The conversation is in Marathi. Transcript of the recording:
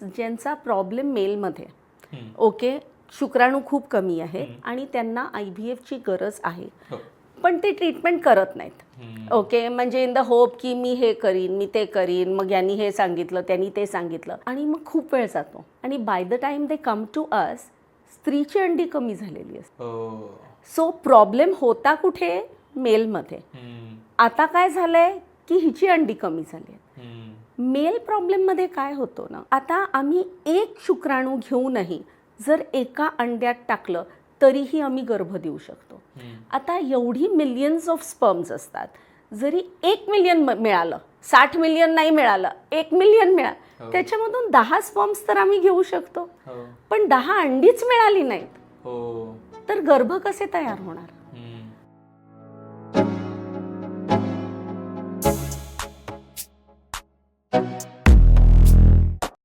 ज्यांचा प्रॉब्लेम मेलमध्ये. ओके शुक्राणू खूप कमी आहेत आणि त्यांना आय व्ही एफची गरज आहे हो. पण ते ट्रीटमेंट करत नाहीत. ओके म्हणजे इन द होप की मी हे करीन मी ते करीन मग यांनी हे सांगितलं त्यांनी ते सांगितलं आणि मग खूप वेळ जातो आणि by the time they come to us स्त्रीची अंडी कमी झालेली असते हो. सो प्रॉब्लेम होता कुठे मेलमध्ये. आता काय झालंय की हिची अंडी कमी झाली. मेल प्रॉब्लेममध्ये काय होतं ना आता आम्ही एक शुक्राणू घेऊनही जर एका अंड्यात टाकलं तरीही आम्ही गर्भ देऊ शकतो. आता एवढी मिलियन्स ऑफ स्पर्म्स असतात जरी एक मिलियन मिळालं साठ मिलियन नाही मिळालं एक मिलियन मिळालं हो. त्याच्यामधून दहा स्पर्म्स तर आम्ही घेऊ शकतो हो. पण दहा अंडीच मिळाली नाहीत हो. तर गर्भ कसे तयार होणार